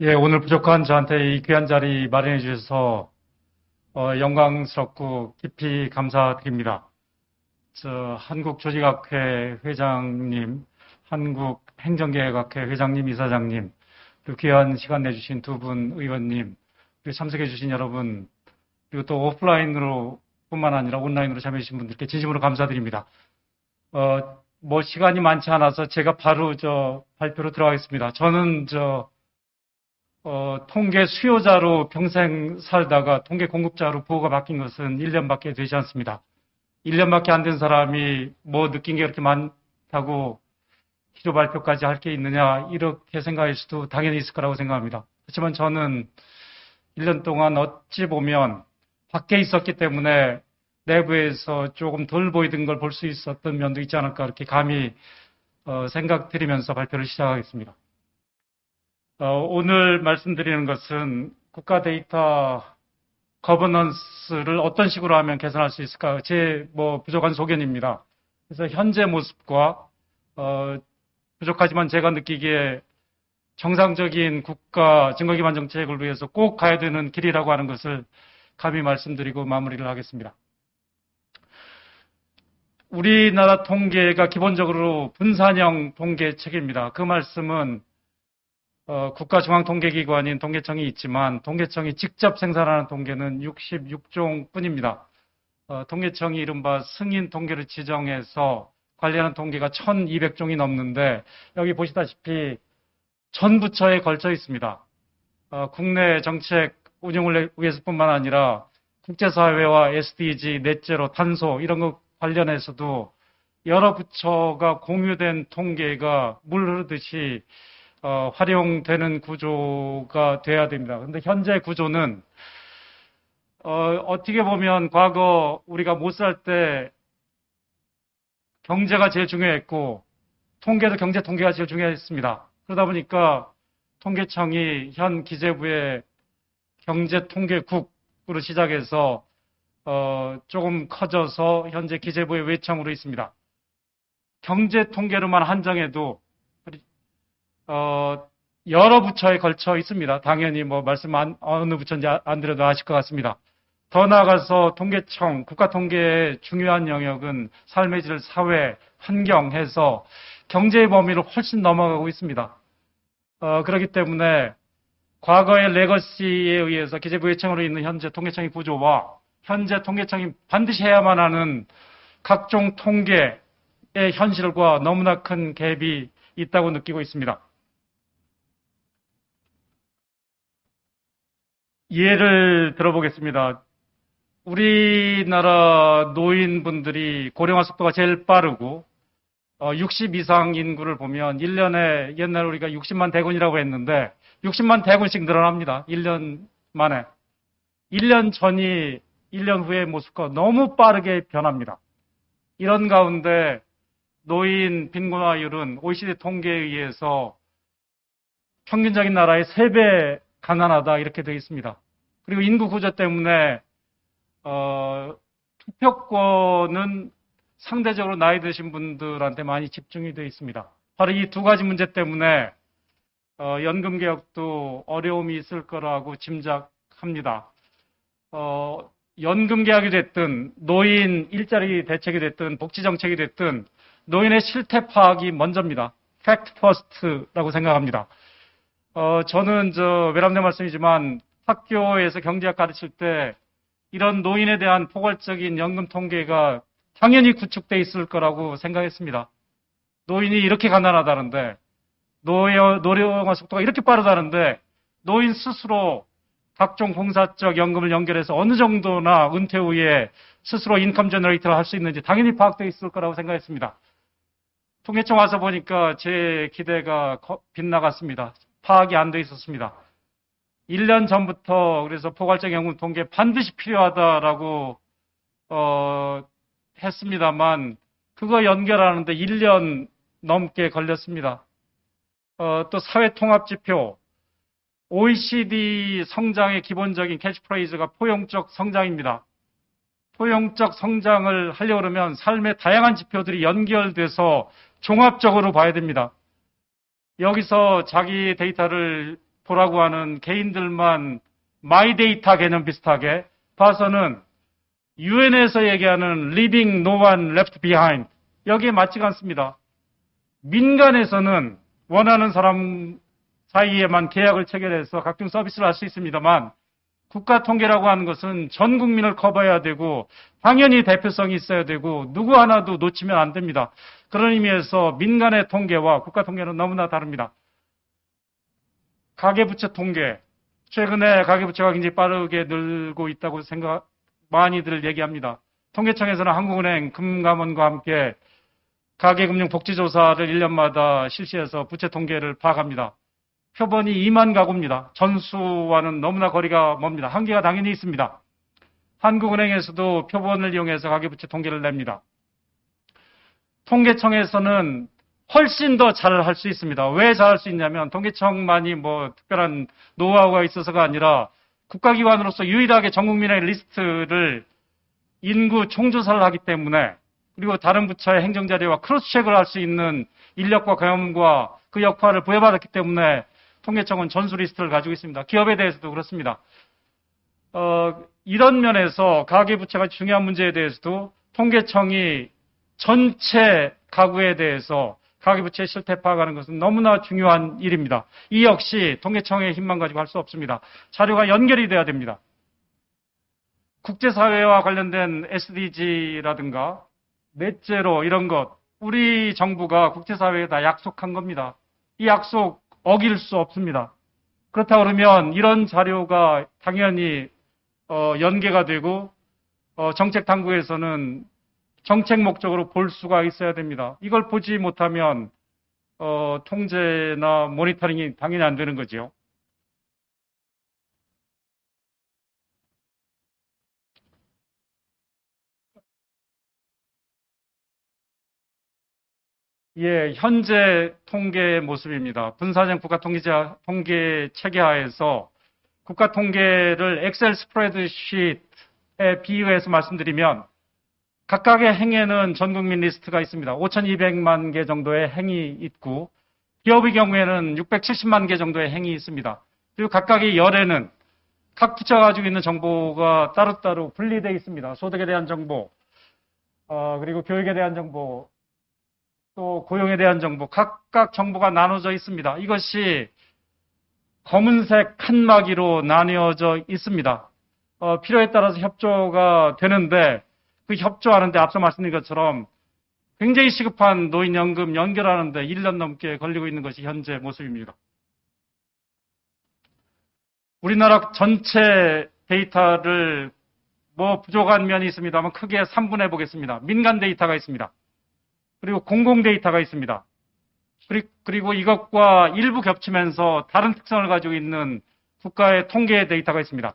예, 오늘 부족한 저한테 이 귀한 자리 마련해 주셔서 어, 영광스럽고 깊이 감사드립니다. 저 한국조직학회 회장님, 한국행정계획학회 회장님, 이사장님, 그리고 귀한 시간 내주신 두 분 의원님, 그리고 참석해 주신 여러분, 그리고 또 오프라인으로 뿐만 아니라 온라인으로 참여해 주신 분들께 진심으로 감사드립니다. 어, 뭐 시간이 많지 않아서 제가 바로 저 발표로 들어가겠습니다. 저는 저 어, 통계 수요자로 평생 살다가 통계 공급자로 부호가 바뀐 것은 1년밖에 되지 않습니다. 1년밖에 안 된 사람이 뭐 느낀 게 그렇게 많다고 기조 발표까지 할 게 있느냐 이렇게 생각할 수도 당연히 있을 거라고 생각합니다. 그렇지만 저는 1년 동안 어찌 보면 밖에 있었기 때문에 내부에서 조금 덜 보이던 걸 볼 수 있었던 면도 있지 않을까 이렇게 감히 어, 생각 드리면서 발표를 시작하겠습니다. 어, 오늘 말씀드리는 것은 국가 데이터 거버넌스를 어떤 식으로 하면 개선할 수 있을까? 제 뭐 부족한 소견입니다. 그래서 현재 모습과 어, 부족하지만 제가 느끼기에 정상적인 국가 증거기반 정책을 위해서 꼭 가야 되는 길이라고 하는 것을 감히 말씀드리고 마무리를 하겠습니다. 우리나라 통계가 기본적으로 분산형 통계책입니다. 그 말씀은 어, 국가중앙통계기관인 통계청이 있지만 통계청이 직접 생산하는 통계는 66종 뿐입니다. 어, 통계청이 이른바 승인 통계를 지정해서 관리하는 통계가 1200종이 넘는데 여기 보시다시피 전 부처에 걸쳐 있습니다. 어, 국내 정책 운영을 위해서뿐만 아니라 국제사회와 SDG, 넷제로, 탄소 이런 것 관련해서도 여러 부처가 공유된 통계가 물 흐르듯이 어, 활용되는 구조가 돼야 됩니다. 근데 현재 구조는 어, 떻게 보면 과거 우리가 못 살 때 경제가 제일 중요했고 통계도 경제 통계가 제일 중요했습니다. 그러다 보니까 통계청이 현 기재부의 경제통계국으로 시작해서 어, 조금 커져서 현재 기재부의 외청으로 있습니다. 경제 통계로만 한정해도 어, 여러 부처에 걸쳐 있습니다. 당연히 뭐 말씀 안, 어느 부처인지 아, 안 드려도 아실 것 같습니다. 더 나아가서 통계청, 국가통계의 중요한 영역은 삶의 질, 사회, 환경 해서 경제의 범위를 훨씬 넘어가고 있습니다. 어, 그렇기 때문에 과거의 레거시에 의해서 기재부 의청으로 있는 현재 통계청의 구조와 현재 통계청이 반드시 해야만 하는 각종 통계의 현실과 너무나 큰 갭이 있다고 느끼고 있습니다. 예를 들어보겠습니다. 우리나라 노인분들이 고령화 속도가 제일 빠르고 60 어, 이상 인구를 보면 1년에 옛날 우리가 60만 대군이라고 했는데 60만 대군씩 늘어납니다. 1년 만에. 1년 전이 1년 후의 모습과 너무 빠르게 변합니다. 이런 가운데 노인 빈곤화율은 OECD 통계에 의해서 평균적인 나라의 3배 가난하다 이렇게 되어 있습니다. 그리고 인구 구조 때문에 어, 투표권은 상대적으로 나이 드신 분들한테 많이 집중이 되어 있습니다. 바로 이 두 가지 문제 때문에 어, 연금 개혁도 어려움이 있을 거라고 짐작합니다. 어, 연금 개혁이 됐든 노인 일자리 대책이 됐든 복지 정책이 됐든 노인의 실태 파악이 먼저입니다. 팩트 퍼스트라고 생각합니다. 어, 저는 저 외람된 말씀이지만 학교에서 경제학 가르칠 때 이런 노인에 대한 포괄적인 연금 통계가 당연히 구축돼 있을 거라고 생각했습니다. 노인이 이렇게 가난하다는데 노여, 노령화 속도가 이렇게 빠르다는데 노인 스스로 각종 공사적 연금을 연결해서 어느 정도나 은퇴 후에 스스로 인컴 제너레이터를 할 수 있는지 당연히 파악되어 있을 거라고 생각했습니다. 통계청 와서 보니까 제 기대가 빗나갔습니다. 파악이 안 돼 있었습니다. 1년 전부터 그래서 포괄적 연금 통계 반드시 필요하다라고 어, 했습니다만 그거 연결하는데 1년 넘게 걸렸습니다. 어, 또 사회통합지표 OECD 성장의 기본적인 캐치프레이즈가 포용적 성장입니다. 포용적 성장을 하려고 그러면 삶의 다양한 지표들이 연결돼서 종합적으로 봐야 됩니다. 여기서 자기 데이터를 보라고 하는 개인들만 마이 데이터 개념 비슷하게 봐서는 유엔에서 얘기하는 living no one left behind 여기에 맞지가 않습니다. 민간에서는 원하는 사람 사이에만 계약을 체결해서 각종 서비스를 할 수 있습니다만 국가 통계라고 하는 것은 전 국민을 커버해야 되고 당연히 대표성이 있어야 되고 누구 하나도 놓치면 안 됩니다. 그런 의미에서 민간의 통계와 국가 통계는 너무나 다릅니다. 가계부채 통계 최근에 가계부채가 굉장히 빠르게 늘고 있다고 생각 많이들 얘기합니다. 통계청에서는 한국은행 금감원과 함께 가계금융복지조사를 1년마다 실시해서 부채 통계를 파악합니다. 표본이 2만 가구입니다. 전수와는 너무나 거리가 멉니다. 한계가 당연히 있습니다. 한국은행에서도 표본을 이용해서 가계부채 통계를 냅니다. 통계청에서는 훨씬 더 잘 할 수 있습니다. 왜 잘 할 수 있냐면 통계청만이 뭐 특별한 노하우가 있어서가 아니라 국가기관으로서 유일하게 전 국민의 리스트를 인구 총조사를 하기 때문에 그리고 다른 부처의 행정자료와 크로스 체크를 할 수 있는 인력과 경험과 그 역할을 부여받았기 때문에 통계청은 전수 리스트를 가지고 있습니다. 기업에 대해서도 그렇습니다. 어, 이런 면에서 가계부채가 중요한 문제에 대해서도 통계청이 전체 가구에 대해서 가계부채 실태 파악하는 것은 너무나 중요한 일입니다. 이 역시 통계청의 힘만 가지고 할 수 없습니다. 자료가 연결이 돼야 됩니다. 국제사회와 관련된 SDG라든가 넷제로 이런 것 우리 정부가 국제사회에 다 약속한 겁니다. 이 약속 어길 수 없습니다. 그렇다 그러면 이런 자료가 당연히 어, 연계가 되고 어, 정책 당국에서는 정책 목적으로 볼 수가 있어야 됩니다. 이걸 보지 못하면 어, 통제나 모니터링이 당연히 안 되는 거죠. 예, 현재 통계 모습입니다. 분사정 국가 통계제, 통계 체계하에서 국가 통계를 엑셀 스프레드시트에 비유해서 말씀드리면 각각의 행에는 전 국민 리스트가 있습니다. 5,200만 개 정도의 행이 있고 기업의 경우에는 670만 개 정도의 행이 있습니다. 그리고 각각의 열에는 각 부처가 가지고 있는 정보가 따로따로 분리되어 있습니다. 소득에 대한 정보, 어, 그리고 교육에 대한 정보, 또 고용에 대한 정보, 각각 정보가 나눠져 있습니다. 이것이 검은색 칸막이로 나뉘어져 있습니다. 어, 필요에 따라서 협조가 되는데 그 협조하는데 앞서 말씀드린 것처럼 굉장히 시급한 노인연금 연결하는데 1년 넘게 걸리고 있는 것이 현재 모습입니다. 우리나라 전체 데이터를 뭐 부족한 면이 있습니다만 크게 3분해 보겠습니다. 민간 데이터가 있습니다. 그리고 공공 데이터가 있습니다. 그리고 이것과 일부 겹치면서 다른 특성을 가지고 있는 국가의 통계 데이터가 있습니다.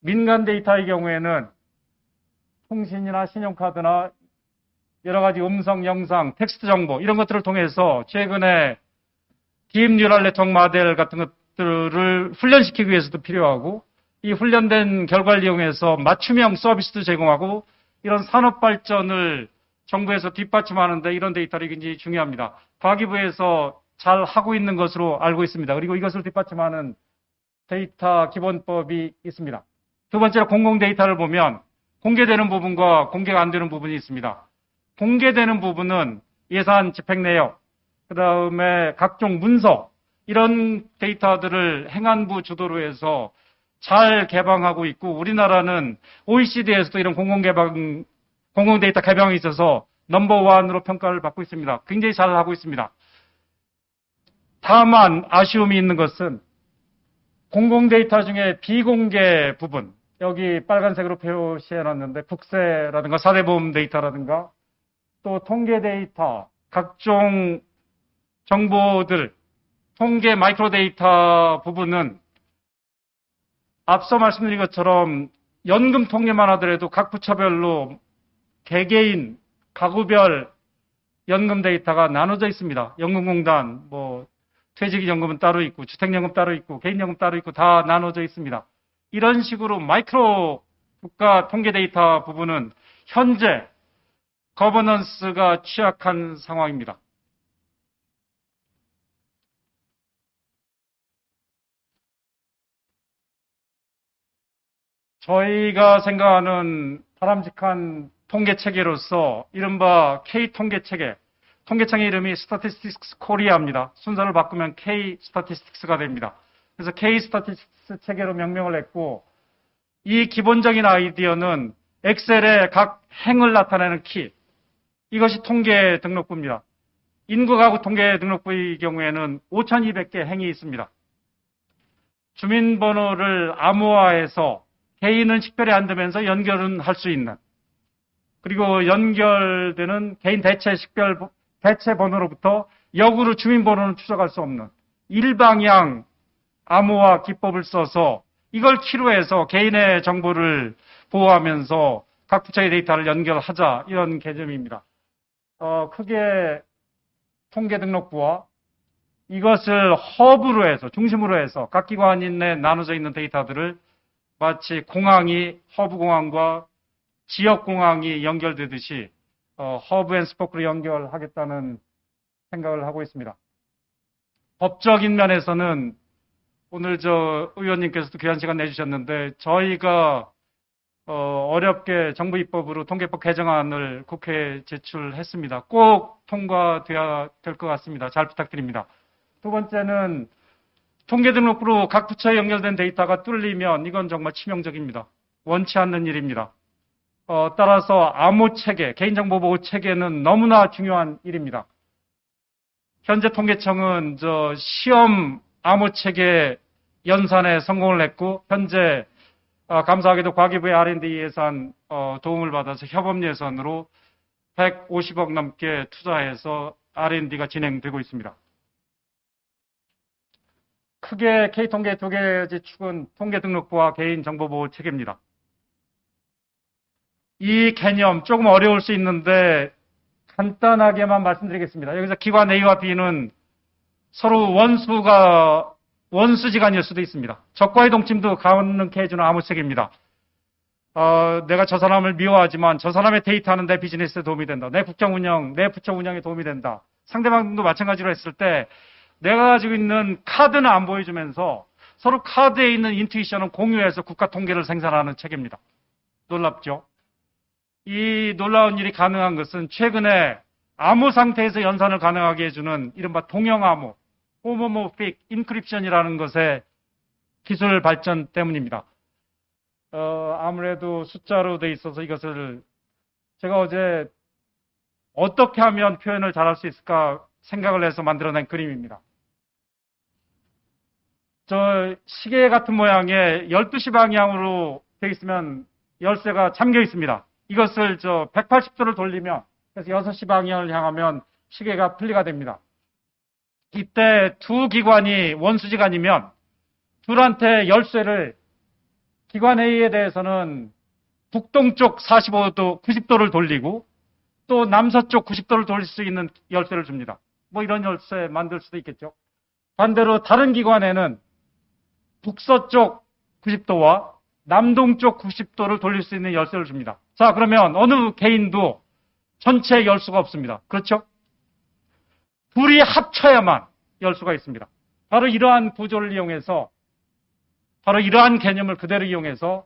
민간 데이터의 경우에는 통신이나 신용카드나 여러 가지 음성, 영상, 텍스트 정보 이런 것들을 통해서 최근에 딥 뉴럴 네트워크 모델 같은 것들을 훈련시키기 위해서도 필요하고 이 훈련된 결과를 이용해서 맞춤형 서비스도 제공하고 이런 산업 발전을 정부에서 뒷받침하는데 이런 데이터를 굉장히 중요합니다. 과기부에서 잘 하고 있는 것으로 알고 있습니다. 그리고 이것을 뒷받침하는 데이터 기본법이 있습니다. 두 번째로 공공 데이터를 보면 공개되는 부분과 공개가 안 되는 부분이 있습니다. 공개되는 부분은 예산 집행 내역, 그 다음에 각종 문서, 이런 데이터들을 행안부 주도로 해서 잘 개방하고 있고 우리나라는 OECD에서도 이런 공공개방 공공 데이터 개방에 있어서 넘버원으로 평가를 받고 있습니다. 굉장히 잘 하고 있습니다. 다만 아쉬움이 있는 것은 공공 데이터 중에 비공개 부분, 여기 빨간색으로 표시해 놨는데 국세라든가 사대보험 데이터라든가 또 통계 데이터, 각종 정보들, 통계 마이크로 데이터 부분은 앞서 말씀드린 것처럼 연금 통계만 하더라도 각 부처별로 개개인, 가구별 연금 데이터가 나눠져 있습니다. 연금공단, 뭐, 퇴직연금은 따로 있고, 주택연금 따로 있고, 개인연금 따로 있고, 다 나눠져 있습니다. 이런 식으로 마이크로 국가 통계 데이터 부분은 현재 거버넌스가 취약한 상황입니다. 저희가 생각하는 바람직한 통계 체계로서 이른바 K 통계 체계, 통계청의 이름이 Statistics Korea입니다. 순서를 바꾸면 K Statistics가 됩니다. 그래서 K Statistics 체계로 명명을 했고 이 기본적인 아이디어는 엑셀의 각 행을 나타내는 키 이것이 통계 등록부입니다. 인구 가구 통계 등록부의 경우에는 5,200개 행이 있습니다. 주민번호를 암호화해서 개인은 식별이 안 되면서 연결은 할 수 있는 그리고 연결되는 개인 대체 식별 대체 번호로부터 역으로 주민번호는 추적할 수 없는 일방향 암호화 기법을 써서 이걸 키로 해서 개인의 정보를 보호하면서 각 부처의 데이터를 연결하자 이런 개념입니다. 어, 크게 통계 등록부와 이것을 허브로 해서 중심으로 해서 각 기관에 나눠져 있는 데이터들을 마치 공항이 허브 공항과 지역 공항이 연결되듯이 어, 허브 앤 스포크로 연결하겠다는 생각을 하고 있습니다. 법적인 면에서는 오늘 저 의원님께서도 귀한 시간 내주셨는데 저희가 어, 어렵게 정부 입법으로 통계법 개정안을 국회에 제출했습니다. 꼭 통과돼야 될 것 같습니다. 잘 부탁드립니다. 두 번째는 통계 등록부로 각 부처에 연결된 데이터가 뚫리면 이건 정말 치명적입니다. 원치 않는 일입니다. 어, 따라서 암호 체계, 개인정보 보호 체계는 너무나 중요한 일입니다. 현재 통계청은 저 시험 암호 체계 연산에 성공을 했고 현재 어, 감사하게도 과기부의 R&D 예산 어, 도움을 받아서 협업 예산으로 150억 넘게 투자해서 R&D가 진행되고 있습니다. 크게 K통계 두 개의 축은 통계등록부와 개인정보보호 체계입니다. 이 개념 조금 어려울 수 있는데 간단하게만 말씀드리겠습니다. 여기서 기관 A와 B는 서로 원수가 원수지간일 수도 있습니다. 적과의 동침도 가능케 해주는 암호책입니다. 어, 내가 저 사람을 미워하지만 저 사람의 데이터는 내 비즈니스에 도움이 된다. 내 국정 운영, 내 부처 운영에 도움이 된다. 상대방도 마찬가지로 했을 때 내가 가지고 있는 카드는 안 보여주면서 서로 카드에 있는 인투이션은 공유해서 국가 통계를 생산하는 책입니다. 놀랍죠? 이 놀라운 일이 가능한 것은 최근에 암호 상태에서 연산을 가능하게 해주는 이른바 동영암호, 호모모픽 인크립션이라는 것의 기술 발전 때문입니다. 어, 아무래도 숫자로 돼 있어서 이것을 제가 어제 어떻게 하면 표현을 잘할 수 있을까 생각을 해서 만들어낸 그림입니다. 저 시계 같은 모양의 12시 방향으로 되어 있으면 열쇠가 잠겨 있습니다. 이것을 저 180도를 돌리면 그래서 6시 방향을 향하면 시계가 분리가 됩니다. 이때 두 기관이 원수지간이면 둘한테 열쇠를 기관 A에 대해서는 북동쪽 45도, 90도를 돌리고 또 남서쪽 90도를 돌릴 수 있는 열쇠를 줍니다. 뭐 이런 열쇠 만들 수도 있겠죠. 반대로 다른 기관에는 북서쪽 90도와 남동쪽 90도를 돌릴 수 있는 열쇠를 줍니다. 자, 그러면 어느 개인도 전체 열 수가 없습니다. 그렇죠? 둘이 합쳐야만 열 수가 있습니다. 바로 이러한 구조를 이용해서 바로 이러한 개념을 그대로 이용해서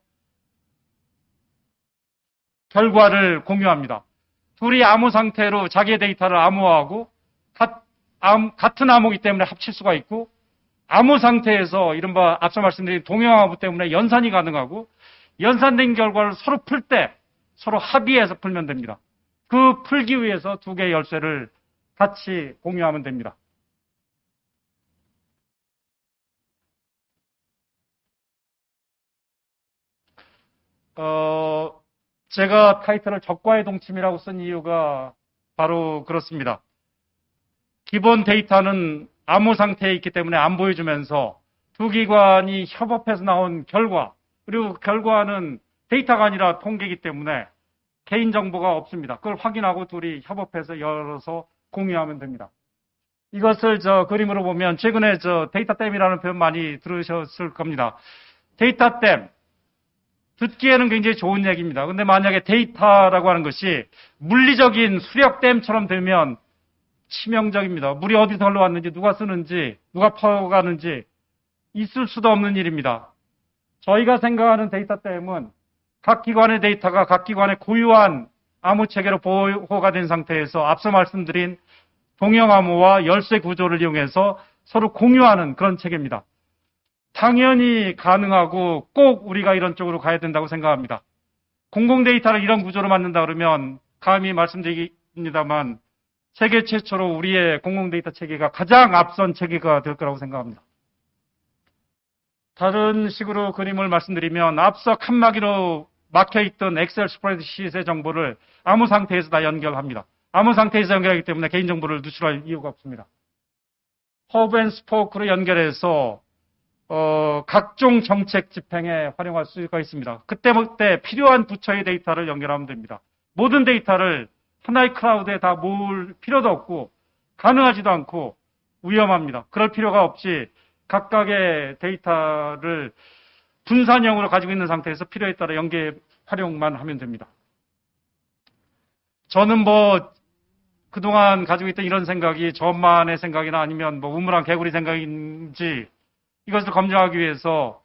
결과를 공유합니다. 둘이 암호 상태로 자기의 데이터를 암호화하고 같은 암호이기 때문에 합칠 수가 있고 암호 상태에서 이른바 앞서 말씀드린 동영암호 때문에 연산이 가능하고 연산된 결과를 서로 풀 때 서로 합의해서 풀면 됩니다. 그 풀기 위해서 두 개의 열쇠를 같이 공유하면 됩니다. 어, 제가 타이틀을 적과의 동침이라고 쓴 이유가 바로 그렇습니다. 기본 데이터는 암호 상태에 있기 때문에 안 보여주면서 두 기관이 협업해서 나온 결과, 그리고 결과는 데이터가 아니라 통계이기 때문에 개인정보가 없습니다. 그걸 확인하고 둘이 협업해서 열어서 공유하면 됩니다. 이것을 저 그림으로 보면 최근에 저 데이터 댐이라는 표현 많이 들으셨을 겁니다. 데이터 댐. 듣기에는 굉장히 좋은 얘기입니다. 근데 만약에 데이터라고 하는 것이 물리적인 수력댐처럼 되면 치명적입니다. 물이 어디서 흘러왔는지, 누가 쓰는지, 누가 퍼가는지 있을 수도 없는 일입니다. 저희가 생각하는 데이터 댐은 각 기관의 데이터가 각 기관의 고유한 암호 체계로 보호가 된 상태에서 앞서 말씀드린 동형 암호와 열쇠 구조를 이용해서 서로 공유하는 그런 체계입니다. 당연히 가능하고 꼭 우리가 이런 쪽으로 가야 된다고 생각합니다. 공공 데이터를 이런 구조로 만든다 그러면 감히 말씀드립니다만 세계 최초로 우리의 공공 데이터 체계가 가장 앞선 체계가 될 거라고 생각합니다. 다른 식으로 그림을 말씀드리면 앞서 칸막이로 막혀있던 엑셀 스프레드시트의 정보를 아무 상태에서 다 연결합니다. 아무 상태에서 연결하기 때문에 개인정보를 누출할 이유가 없습니다. 허브 앤 스포크로 연결해서 어, 각종 정책 집행에 활용할 수가 있습니다. 그때그때 필요한 부처의 데이터를 연결하면 됩니다. 모든 데이터를 하나의 클라우드에 다 모을 필요도 없고 가능하지도 않고 위험합니다. 그럴 필요가 없이 각각의 데이터를 분산형으로 가지고 있는 상태에서 필요에 따라 연계 활용만 하면 됩니다. 저는 뭐 그동안 가지고 있던 이런 생각이 저만의 생각이나 아니면 뭐 우물한 개구리 생각인지 이것을 검증하기 위해서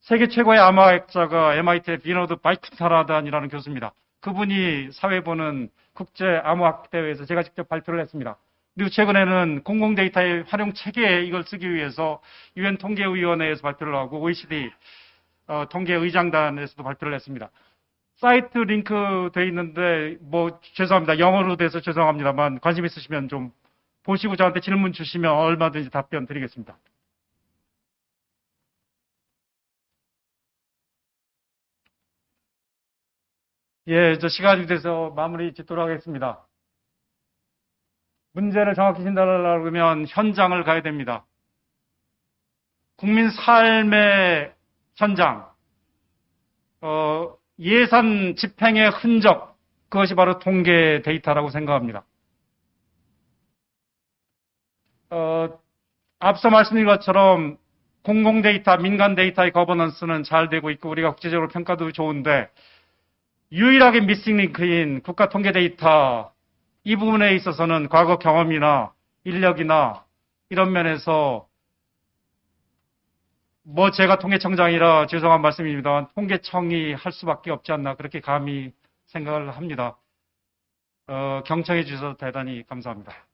세계 최고의 암호학자가 MIT의 비너드 바이크타라단이라는 교수입니다. 그분이 사회 보는 국제 암호학 대회에서 제가 직접 발표를 했습니다. 그리고 최근에는 공공 데이터의 활용 체계에 이걸 쓰기 위해서 유엔 통계위원회에서 발표를 하고 OECD 어, 통계의장단에서도 발표를 했습니다. 사이트 링크 돼 있는데 뭐 죄송합니다. 영어로 돼서 죄송합니다만 관심 있으시면 좀 보시고 저한테 질문 주시면 얼마든지 답변 드리겠습니다. 예, 저 시간이 돼서 마무리 짓도록 하겠습니다. 문제를 정확히 진단하려고 하면 현장을 가야 됩니다. 국민 삶의 현장, 어, 예산 집행의 흔적, 그것이 바로 통계 데이터라고 생각합니다. 어, 앞서 말씀드린 것처럼 공공 데이터, 민간 데이터의 거버넌스는 잘 되고 있고 우리가 국제적으로 평가도 좋은데 유일하게 미싱 링크인 국가 통계 데이터 이 부분에 있어서는 과거 경험이나 인력이나 이런 면에서 뭐 제가 통계청장이라 죄송한 말씀입니다만 통계청이 할 수밖에 없지 않나 그렇게 감히 생각을 합니다. 어, 경청해 주셔서 대단히 감사합니다.